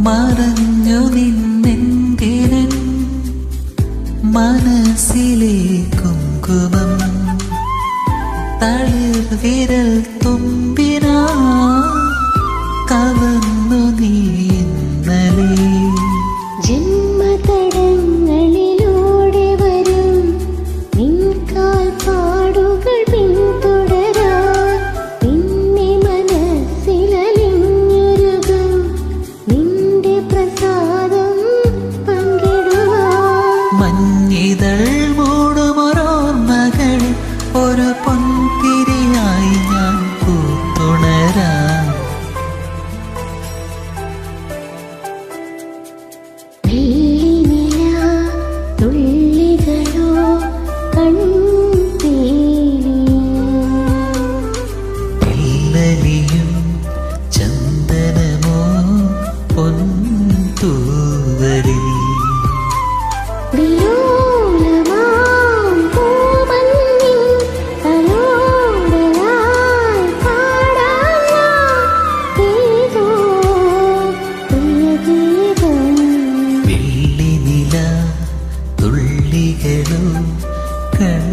മറഞ്ഞു നിന്നെന്തിരൻ മനസ്സിലെ കുങ്കുമം തളിർ വിരൽ തുമ്പിനാ മഞ്ഞിതൾ മൂടുമൊരോർമ്മകൾ ഒരു പൊൻതിരിയായി ഞാൻ വെള്ളിനില തുള്ളികളോ hello, girl.